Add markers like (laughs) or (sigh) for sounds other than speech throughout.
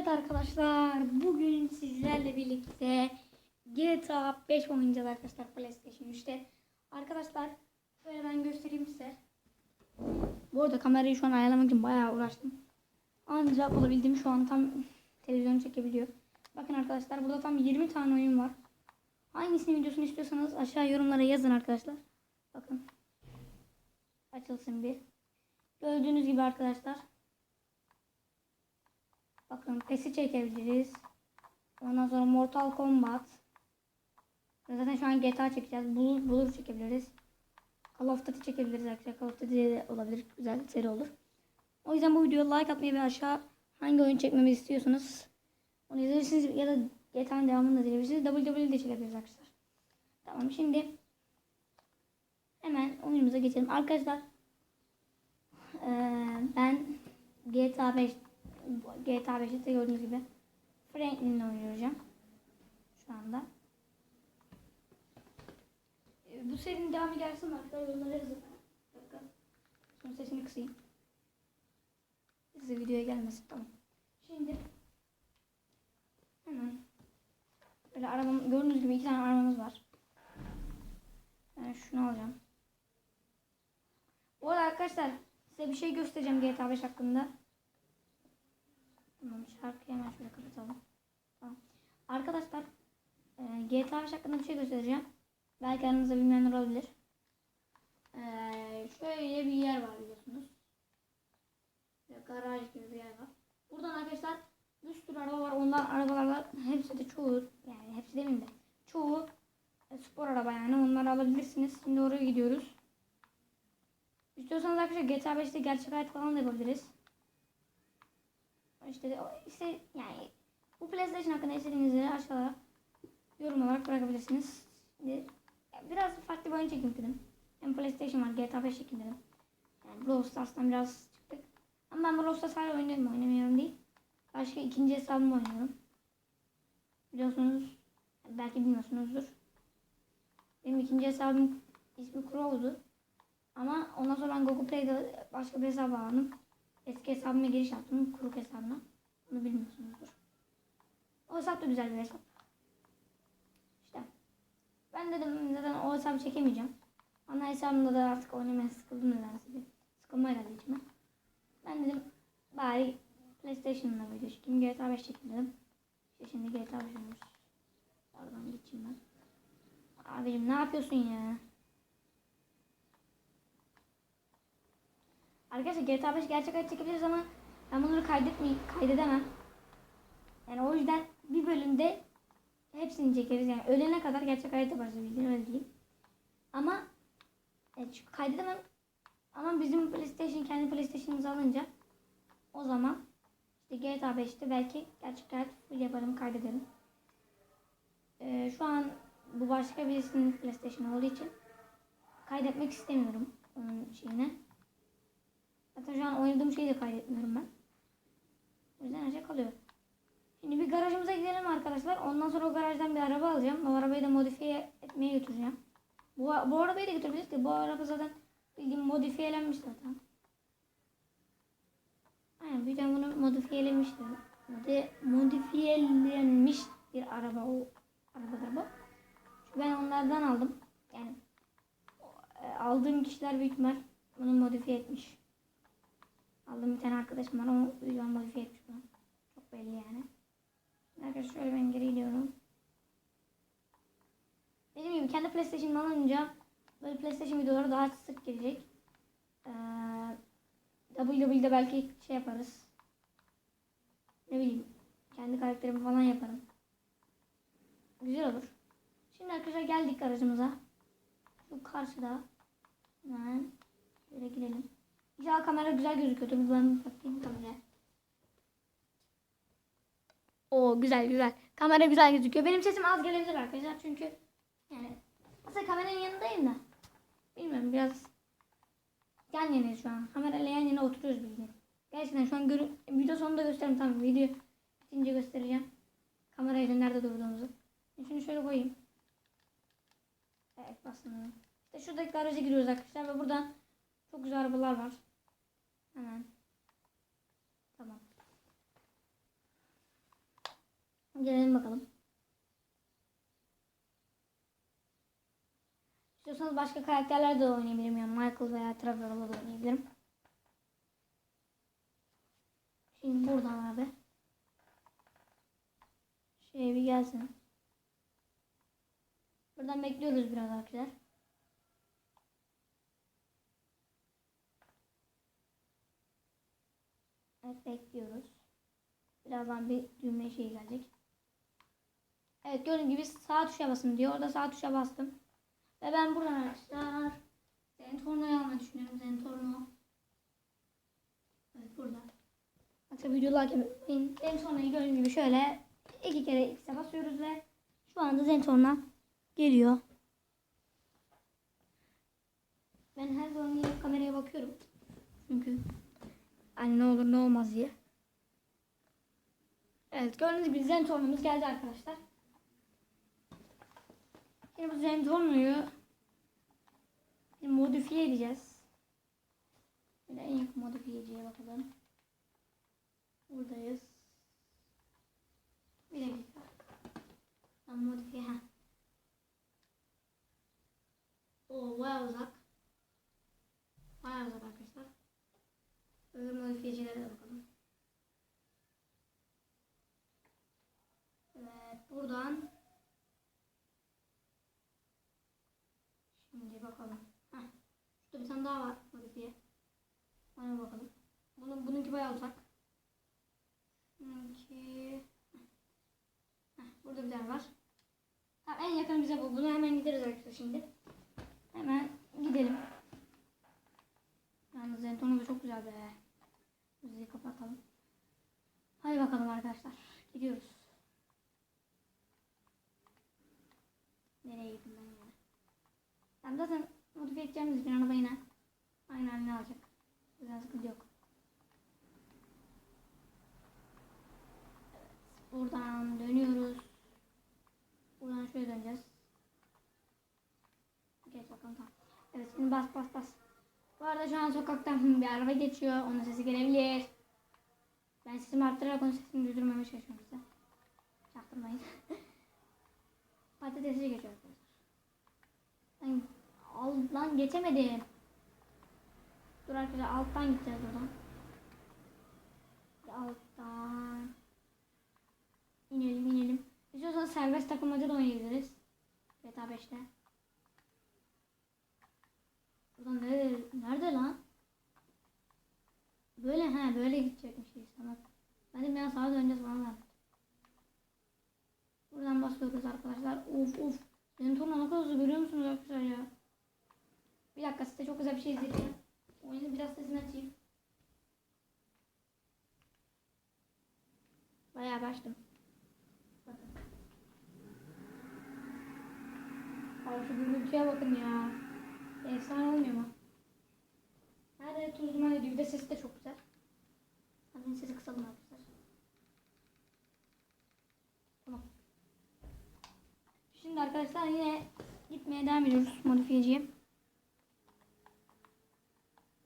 Evet arkadaşlar bugün sizlerle birlikte GTA 5 oynayacağız arkadaşlar PlayStation 3'te. Arkadaşlar böyle ben göstereyim size. Bu arada kamerayı şu an ayarlamak için bayağı uğraştım. Ancak olabildiğim şu an tam televizyonu çekebiliyor. Bakın arkadaşlar burada tam 20 tane oyun var. Hangisinin videosunu istiyorsanız aşağı yorumlara yazın arkadaşlar. Bakın. Açılsın bir. Gördüğünüz gibi arkadaşlar. Bakın PES'i çekebiliriz. Ondan sonra Mortal Kombat. Zaten şu an GTA çekeceğiz. Bulur, bulur çekebiliriz. Call of Duty çekebiliriz arkadaşlar. Call of Duty de olabilir. Güzel seri olur. O yüzden bu videoya like atmayı ve aşağı hangi oyun çekmemi istiyorsanız onu yazabilirsiniz ya da GTA'nın devamını da dileyebilirsiniz. WWE de çekebiliriz arkadaşlar. Tamam şimdi hemen oyunumuza geçelim. Arkadaşlar eee, ben GTA 5 GTA 5'te de gördüğünüz gibi Franklin'le oynayacağım. Şu anda. Ee, Bu serinin devamı gelsin arkadaşlar yorumlara yazın. Dakika. Son sesini kısayım. Size videoya gelmesin tamam. Şimdi hemen böyle arabam gördüğünüz gibi iki tane arabamız var. Ben şunu alacağım. Bu arada arkadaşlar size bir şey göstereceğim GTA 5 hakkında. Tamam şarkıyı hemen şöyle kapatalım. Tamam. Arkadaşlar e, GTA 5 hakkında bir şey göstereceğim. Belki aranızda bilmeyenler olabilir. E, şöyle bir yer var biliyorsunuz. Böyle garaj gibi bir yer var. Buradan arkadaşlar bir sürü araba var. Ondan arabalarla hepsi de çoğu yani hepsi demeyeyim de çoğu e, spor araba yani onları alabilirsiniz. Şimdi oraya gidiyoruz. İstiyorsanız arkadaşlar GTA 5'te gerçek hayat falan da yapabiliriz. İşte işte yani bu PlayStation hakkında istediğinizleri aşağıya yorum olarak bırakabilirsiniz. Şimdi biraz farklı bir oyun çekeyim dedim. Hem PlayStation var GTA 5 çekeyim dedim. Yani Brawl Stars'tan biraz çıktık. Ama ben Brawl Stars hala oynuyorum oynamıyorum değil. Başka ikinci hesabımı oynuyorum. Biliyorsunuz belki bilmiyorsunuzdur. Benim ikinci hesabım ismi Crow'du. Ama ondan sonra ben Google Play'de başka bir hesap aldım. Eski hesabıma giriş yaptım. Kuruk hesabına. Bunu bilmiyorsunuzdur. O hesap da güzel bir hesap. İşte. Ben dedim zaten o hesabı çekemeyeceğim. Ana hesabımda da artık oynamaya sıkıldım nedense bir. Sıkılma geldi içime. Ben dedim bari PlayStation'la video çekeyim. GTA 5 çekeyim dedim. İşte şimdi GTA 5 oynuyoruz. Pardon geçeyim ben. Abicim ne yapıyorsun ya? Arkadaşlar GTA 5 gerçek hayat çekebiliriz ama ben bunları kaydetmeyeyim, kaydedemem. Yani o yüzden bir bölümde hepsini çekeriz. Yani ölene kadar gerçek hayat yaparız bildiğin öyle diyeyim. Ama evet, çünkü kaydedemem. Ama bizim PlayStation kendi PlayStation'ımızı alınca o zaman işte GTA 5'te belki gerçek hayat yaparım kaydederim. Ee, şu an bu başka birisinin PlayStation olduğu için kaydetmek istemiyorum onun şeyine. Zaten şu an oynadığım şeyi de kaydetmiyorum ben. O yüzden her şey kalıyor. Şimdi bir garajımıza gidelim arkadaşlar. Ondan sonra o garajdan bir araba alacağım. O arabayı da modifiye etmeye götüreceğim. Bu, bu arabayı da götürebiliriz ki bu araba zaten bildiğim modifiyelenmiş zaten. Aynen bir de bunu modifiyelemiştir. Modi, modifiyelenmiş bir araba o arabadır bu. Çünkü ben onlardan aldım. Yani e, aldığım kişiler büyük ihtimal bunu modifiye etmiş. Aldım bir tane arkadaşım var ama yüzden modifiye etmiş bunu. Çok belli yani. Arkadaşlar şöyle ben geri gidiyorum. Dediğim gibi kendi PlayStation'ımı alınca böyle PlayStation videoları daha sık gelecek. Ee, WWE'de belki şey yaparız. Ne bileyim. Kendi karakterimi falan yaparım. Güzel olur. Şimdi arkadaşlar geldik aracımıza. Şu karşıda. Hemen şöyle gidelim. İnşallah kamera güzel gözüküyordur. Ben bakayım kameraya. Oo güzel güzel. Kamera güzel gözüküyor. Benim sesim az gelebilir arkadaşlar çünkü yani aslında kameranın yanındayım da. Bilmiyorum biraz yan yanayız şu an. Kamerayla yan yana oturuyoruz bildiğin. Gerçekten şu an görün video sonunda gösteririm tamam video bitince göstereceğim. Kamerayla nerede durduğumuzu. Şunu şöyle koyayım. Evet bastım. İşte şuradaki garaja giriyoruz arkadaşlar ve buradan çok güzel arabalar var. Hemen. Tamam. Gelelim bakalım. İstiyorsanız başka karakterler de oynayabilirim. Yani Michael veya Trevor'la da oynayabilirim. Şimdi buradan abi. Şey bir gelsin. Buradan bekliyoruz biraz arkadaşlar. Evet bekliyoruz. Birazdan bir düğme şey gelecek. Evet gördüğünüz gibi sağ tuşa basın diyor. Orada sağ tuşa bastım. Ve ben buradan arkadaşlar Zentorno'yu almayı düşünüyorum. Zentorno. Evet burada. Arkadaşlar video like yapmayın. Zentorno'yu gördüğünüz gibi şöyle iki kere X'e basıyoruz ve şu anda Zentorno geliyor. Ben her zaman kameraya bakıyorum. Çünkü hani ne olur ne olmaz diye. Evet gördüğünüz gibi Zentorno'muz geldi arkadaşlar. Şimdi bu Zentorno'yu modifiye edeceğiz. Böyle en yakın modifiyeciye bakalım. Buradayız. Bir dakika. Ben modifiye ha. Oo bayağı uzak. Bayağı uzak arkadaşlar. Öbür modifiyecilere bakalım. Evet buradan Şimdi bakalım. Heh. Şurada bir tane daha var modifiye. Ona bakalım. Bunun, bununki bayağı uzak. Bununki... Heh, burada bir tane var. Tamam, en yakın bize bu. Bunu hemen gideriz arkadaşlar şimdi. Hemen gidelim. Yalnız Zenton'u da çok güzel be. Müziği kapatalım. Hadi bakalım arkadaşlar. Gidiyoruz. Nereye gittim ben ya? Ben zaten modifiye edeceğimiz için araba yine aynı haline alacak. Yüzden sıkıntı yok. Evet, buradan dönüyoruz. Buradan şöyle döneceğiz. Geç bakalım tamam. Evet şimdi bas bas bas. Bu arada şu an sokaktan (laughs) bir araba geçiyor. Onun sesi gelebilir. Ben sesimi arttırarak onun sesini durdurmamaya çalışıyorum size. Çaktırmayın. (laughs) Patatesi geçiyor arkadaşlar. Ben alttan geçemedim. Dur arkadaşlar alttan gideceğiz buradan. Alttan. İnelim inelim. İstiyorsanız serbest takılmaca da oynayabiliriz. GTA 5'te. Buradan nerede, nerede lan? Böyle ha böyle gidecekmişiz tamam. Ben de biraz sağa döneceğiz var. Buradan basıyoruz arkadaşlar. Of of. Benim torna ne kadar hızlı görüyor musunuz arkadaşlar ya? Bir dakika size çok güzel bir şey izleteceğim. Oyunu biraz sesini açayım. Bayağı başladım. Bakın. Abi şu gürültüye bakın ya. Efsane olmuyor mu? Nerede tuzuma ediyor. Bir de sesi de çok güzel. Hemen sesi kısalım arkadaşlar. Tamam. Şimdi arkadaşlar yine gitmeye devam ediyoruz modifiyeciye.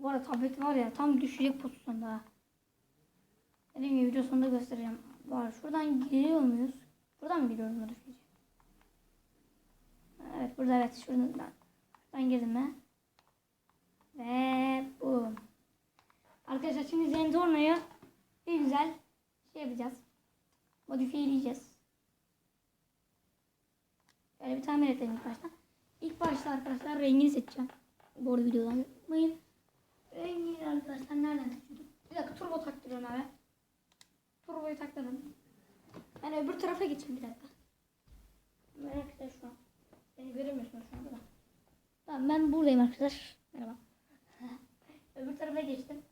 Bu arada tablet var ya tam düşecek pozisyonda. ha. Dediğim gibi video sonunda göstereceğim. Var şuradan giriyor muyuz? Buradan mı giriyoruz modifiyeci? Evet burada evet şuradan ben girdim. Ve bu. Arkadaşlar şimdi Zentorno'yu bir güzel şey yapacağız. Modifiyeleyeceğiz. Şöyle bir tamir edelim ilk başta. İlk başta arkadaşlar rengini seçeceğim. Bu arada videodan yapmayın. Rengi arkadaşlar nereden seçiyordum? Bir dakika turbo taktırıyorum abi. Turboyu taktırdım. Ben öbür tarafa geçeyim bir dakika. Merak etme şu an. Beni göremiyorsunuz şu anda da. Tamam ben buradayım arkadaşlar. Merhaba. (laughs) öbür tarafa geçtim.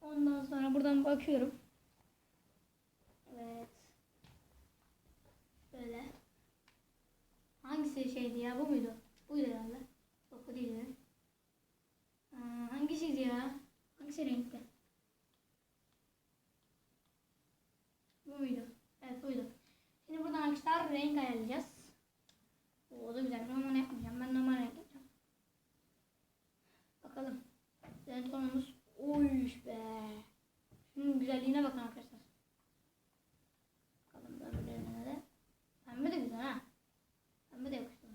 Ondan sonra buradan bakıyorum. Evet. Böyle. Hangisi şeydi ya? Bu muydu? Buydu herhalde. Yok bu değildi. Aa, hangisiydi ya? Hangisi renkli? Bu muydu? Evet buydu. Şimdi buradan arkadaşlar renk ayarlayacağız. O da güzel. Ben onu yapmayacağım. Ben normal renk bakalım. Zentonumuz uyuş be. Şunun güzelliğine bakın arkadaşlar. Bakalım öbürlerine de. Pembe de güzel ha. Pembe de yakıştı.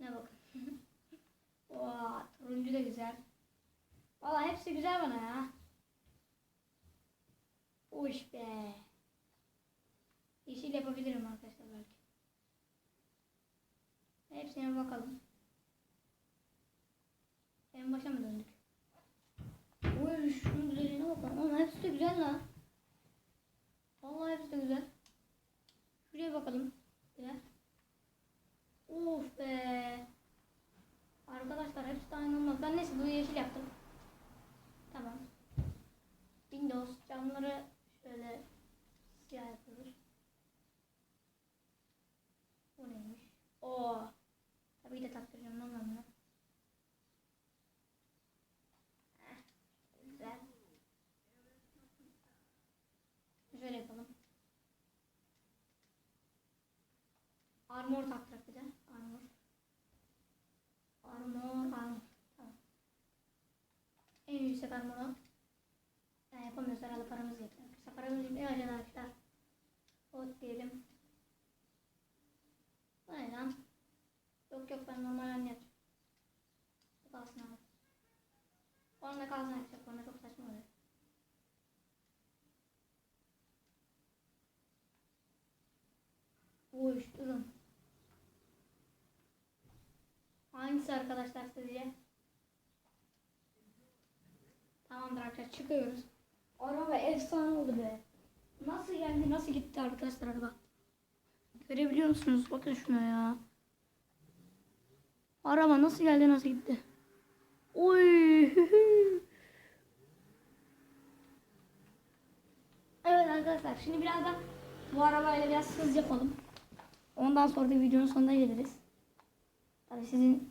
Ne bakın. (laughs) Oha turuncu da güzel. Valla hepsi güzel bana ya. Uyuş be. Yeşil yapabilirim arkadaşlar belki. Hepsine bakalım. En başa mı döndük? Oy şunun güzelliğine bakalım. Oğlum hepsi de güzel la. Vallahi hepsi de güzel. Şuraya bakalım. Biraz. Of be. Arkadaşlar hepsi de aynı olmaz. Ben neyse bunu yeşil yaptım. Tamam. Windows camları şöyle siyah yapıyoruz. Bu neymiş? Oo. Tabii ki de taktıracağım lan ben bunu. Heh, Güzel. Şöyle yapalım. Armor taktırak bir de. Armor. Armor, armor. Tamam. En yüksek armoru. Yani yapamıyoruz herhalde paramız yetmiyor. İşte paramız yetmiyor arkadaşlar. O diyelim. Bu ne lan? Yok yok ben normal anne. Bu kalsın abi. Onunla kalsın yapacak. Onunla çok saçma oluyor. Uy Arkadaşlar sizce? Tamamdır arkadaşlar çıkıyoruz. Araba efsane oldu be. Nasıl geldi nasıl gitti arkadaşlar araba. Görebiliyor musunuz? Bakın şuna ya. Araba nasıl geldi nasıl gitti. Oy. evet arkadaşlar şimdi birazdan bu arabayla biraz hız yapalım. Ondan sonra da videonun sonuna geliriz. Tabii sizin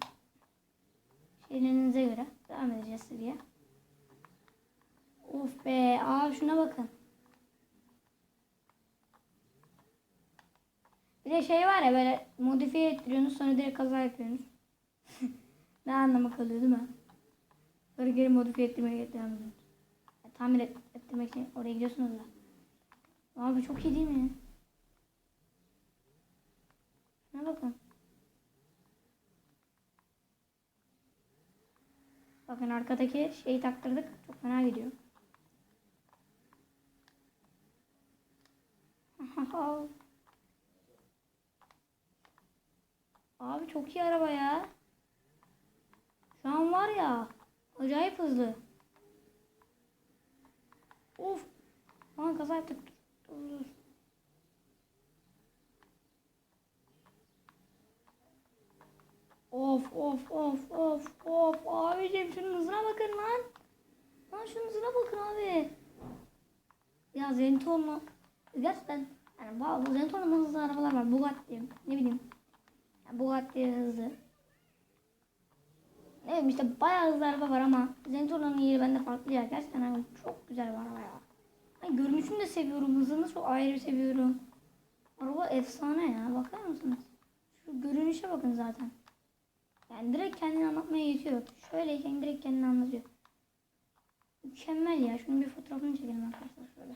şeylerinize göre devam edeceğiz seriye. Of be abi şuna bakın. Bir de şey var ya böyle modifiye ettiriyorsunuz sonra direkt kaza yapıyorsunuz. (laughs) ne anlamı kalıyor değil mi? Sonra geri modifiye ettirmeye devam ediyorsunuz. Ya, tamir et, ettirmek için oraya gidiyorsunuz da. Abi çok iyi değil mi? Şuna bakın. Bakın arkadaki şeyi taktırdık. Çok fena gidiyor. Abi çok iyi araba ya. Şu an var ya. Acayip hızlı. Of. Lan kaza yaptık. Dur, dur. Of of of of of abicim şunun hızına bakın lan. Lan şunun hızına bakın abi. Ya Zentorno gerçekten yani bazı Zentorno'nun hızlı arabalar var. Bugatti ne bileyim. Yani Bugatti hızlı. Ne bileyim işte bayağı hızlı araba var ama Zentorno'nun yeri bende farklı ya. Gerçekten abi çok güzel bir araba ya. Ben görünüşünü de seviyorum. Hızını çok ayrı seviyorum. Araba efsane ya. Bakar mısınız? Şu görünüşe bakın zaten. Yani direkt kendini anlatmaya yetiyor. Şöyleyken direkt kendini anlatıyor. Mükemmel ya. Şunun bir fotoğrafını çekelim arkadaşlar şöyle.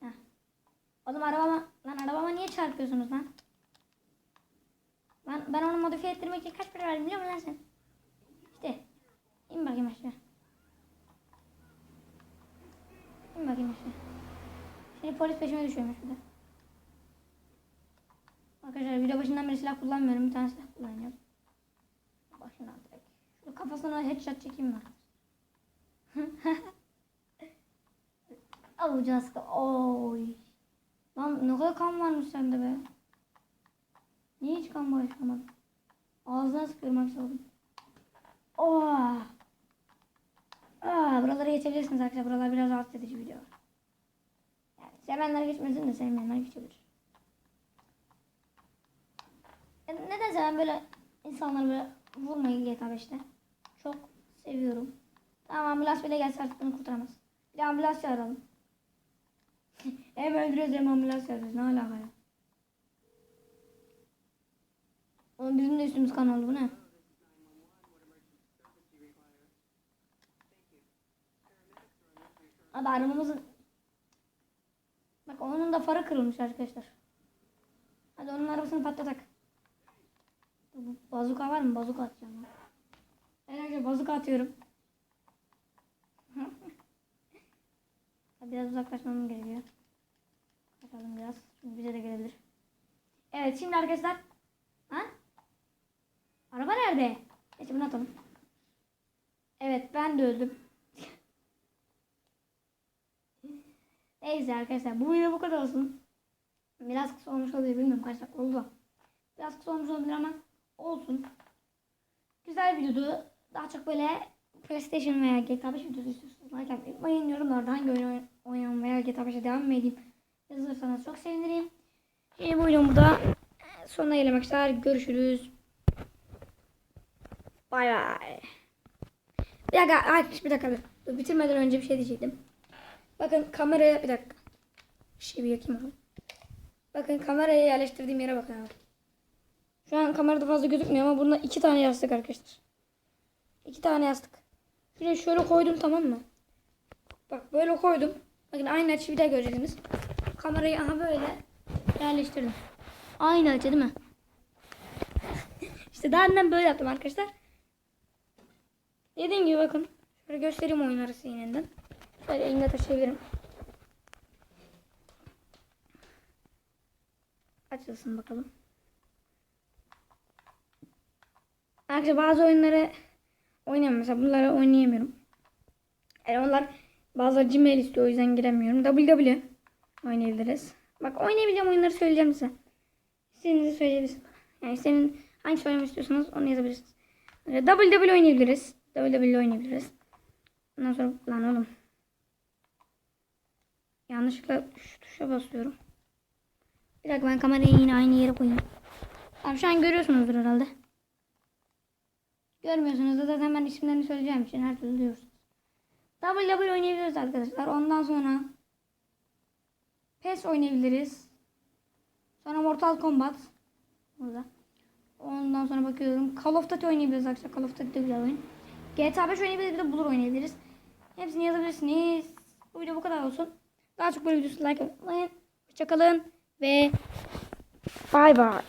Heh. Oğlum arabama, lan arabama niye çarpıyorsunuz lan? Ben, ben onu modifiye ettirmek için kaç para verdim biliyor musun lan sen? İşte. İn bakayım aşağı. İn bakayım aşağı. Şimdi polis peşime düşüyormuş bir de. Arkadaşlar video başından beri silah kullanmıyorum. Bir tane silah kullanacağım. Başına direkt. Şu kafasına headshot çekeyim ben. (laughs) Alacağız. Oy. Lan ne kadar kan varmış sende be. Niye hiç kan bağışlamadın? Ağzına sıkıyorum arkadaşlar. Oh. Aa, buralara geçebilirsiniz arkadaşlar. Buralar biraz rahatsız edici video. Yani sevenler geçmesin de sevmeyenler geçebilir. E, Nedense ben böyle insanları böyle vurmayı GTA 5'te. Çok seviyorum. Tamam ambulans bile gelse artık bunu kurtaramaz. Bir ambulans çağıralım. (laughs) hem öldürüyoruz hem ambulans çağırıyoruz. Ne alaka ya? Oğlum bizim de üstümüz kan oldu bu ne? Abi arabamızın Bak onun da farı kırılmış arkadaşlar. Hadi onun arabasını patlatak. Bazuka var mı? Bazuka atacağım. ben. Arkadaşlar bazuka atıyorum. (laughs) Biraz uzaklaşmam gerekiyor. çakalım biraz. Çünkü bize de gelebilir. Evet şimdi arkadaşlar. Ha? Araba nerede? Neyse bunu atalım. Evet ben de öldüm. (laughs) Neyse arkadaşlar bu video bu kadar olsun. Biraz kısa olmuş olabilir bilmiyorum kaç dakika oldu. Biraz kısa olmuş olabilir ama olsun. Güzel videodu. Daha çok böyle PlayStation veya GTA 5 videosu istiyorsanız like atmayı unutmayın. Oyun oyn- oynayalım veya GTA 5'e devam edeyim yazırsanız çok sevinirim. Şimdi bu videomu da sonuna gelelim arkadaşlar. Görüşürüz. Bay bay. Bir dakika, ay, bir dakika. dur. Bitirmeden önce bir şey diyecektim. Bakın kameraya bir dakika. Bir şey bir yakayım abi. Bakın kamerayı yerleştirdiğim yere bakın abi. Şu an kamerada fazla gözükmüyor ama bunda iki tane yastık arkadaşlar. İki tane yastık. Şuraya şöyle koydum tamam mı? Bak böyle koydum. Bakın aynı açıyı bir daha göreceksiniz. Kamerayı aha böyle yerleştirdim. Aynı açı değil mi? (laughs) işte daha önden böyle yaptım arkadaşlar. Dediğim gibi bakın. Şöyle göstereyim oyunları size yeniden. Şöyle elimde taşıyabilirim. Açılsın bakalım. Arkadaşlar bazı oyunları oynayamıyorum. Mesela bunları oynayamıyorum. Yani onlar bazıları Gmail istiyor o yüzden giremiyorum. WW oynayabiliriz. Bak oynayabileceğim oyunları söyleyeceğim size. İstediğinizi söyleyebilirsiniz. Yani senin hangi oynamak istiyorsanız onu yazabilirsiniz. WW oynayabiliriz. WW oynayabiliriz. Ondan sonra lan oğlum. Yanlışlıkla şu tuşa basıyorum. Bir dakika ben kamerayı yine aynı yere koyayım. Abi şu an görüyorsunuzdur herhalde. Görmüyorsunuz da zaten ben isimlerini söyleyeceğim için her türlü duyuyorsunuz. WW oynayabiliriz arkadaşlar. Ondan sonra PES oynayabiliriz. Sonra Mortal Kombat. Burada. Ondan sonra bakıyorum. Call of Duty oynayabiliriz arkadaşlar. Call of Duty de güzel oyun. GTA 5 oynayabiliriz. Bir de Blur oynayabiliriz. Hepsini yazabilirsiniz. Bu video bu kadar olsun. Daha çok böyle videosu like unutmayın. Hoşçakalın ve bay bay.